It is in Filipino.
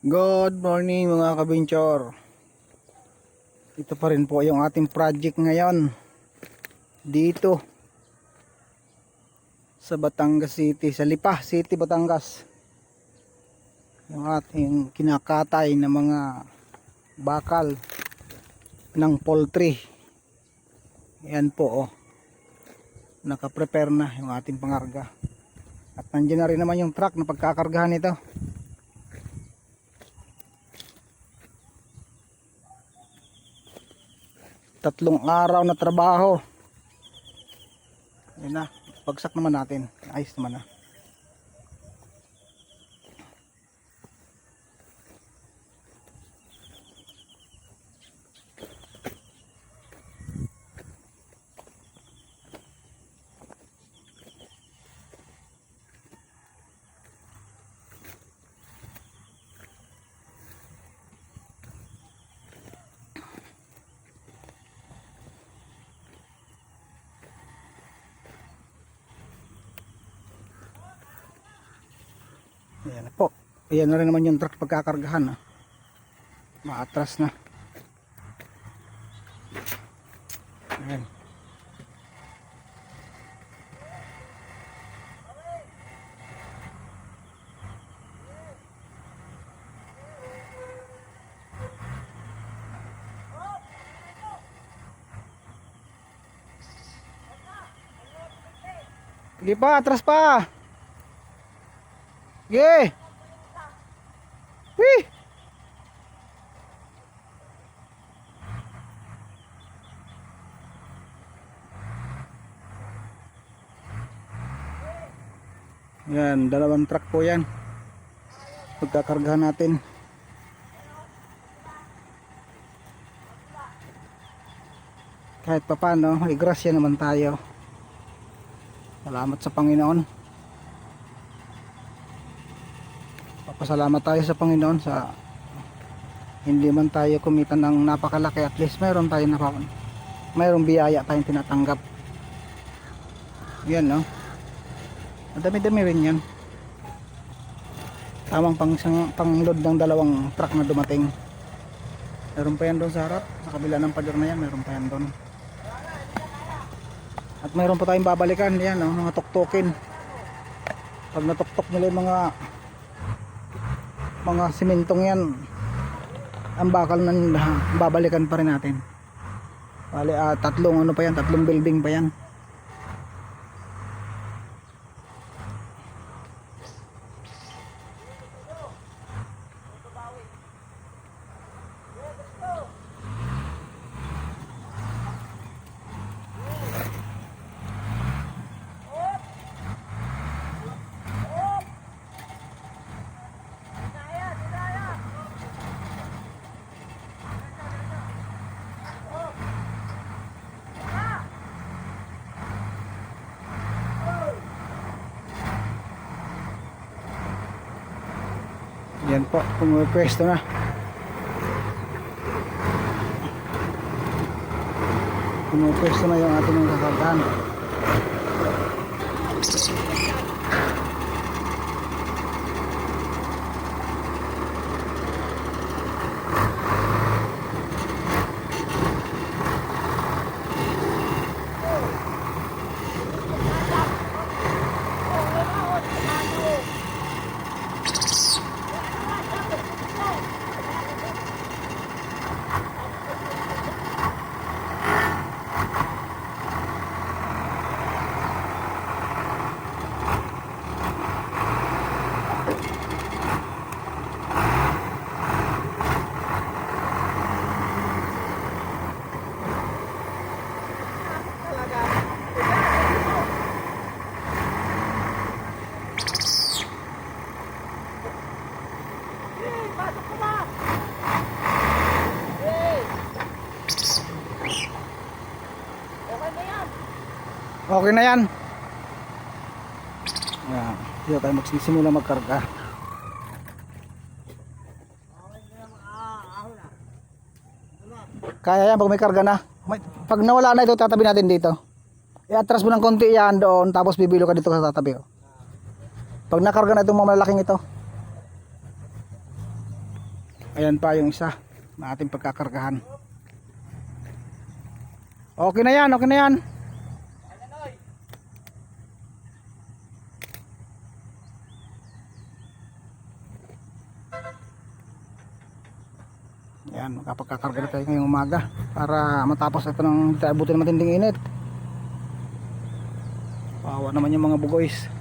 Good morning mga kabinchor. Ito pa rin po yung ating project ngayon. Dito. Sa Batangas City. Sa Lipa City, Batangas. Yung ating kinakatay na mga bakal ng poultry. Yan po oh. Nakaprepare na yung ating pangarga. At nandiyan na rin naman yung truck na pagkakargahan nito. Tatlong araw na trabaho. Yun na pagsak naman natin. Ayos naman na Ayan na po. Ayan na rin naman yung truck pagkakargahan. Ah. Maatras na. Ayan. Sige pa, atras pa. Sige. Wih. Yan, dalawang truck po yan. Pagkakargahan natin. Kahit pa paano, may grasya naman tayo. Salamat sa Panginoon. Papasalamat tayo sa Panginoon sa hindi man tayo kumita ng napakalaki. At least mayroon tayo na mayroong biyaya tayong tinatanggap. Yan no? Madami dami rin yan tamang pang, pang load ng dalawang truck na dumating. Meron pa yan doon sa harap. Sa kabila ng pader na yan meron pa yan doon. At mayroon pa tayong babalikan. Yan no, mga tuktukin. Pag natuktok nila yung mga mga simentong yan. Ang bakal na babalikan pa rin natin. Bali ah, tatlong ano pa yan tatlong building pa yan yan po pumipwesto na. Pumipwesto na yung ating mga kakargaan Okay na yan. Ayan. Dito tayo magsisimula magkarga. Kaya yan pag may karga na. Pag nawala na ito, tatabi natin dito. I-atras mo ng konti yan doon, tapos bibilo ka dito sa tatabi. oh. Pag nakarga na itong mga malalaking ito. ayan pa yung isa na ating pagkakargahan okay na yan okay na yan Yan, makapagkakarga na tayo ngayong umaga para matapos ito ng abutin ng matinding init. Pawa naman yung mga bugoys.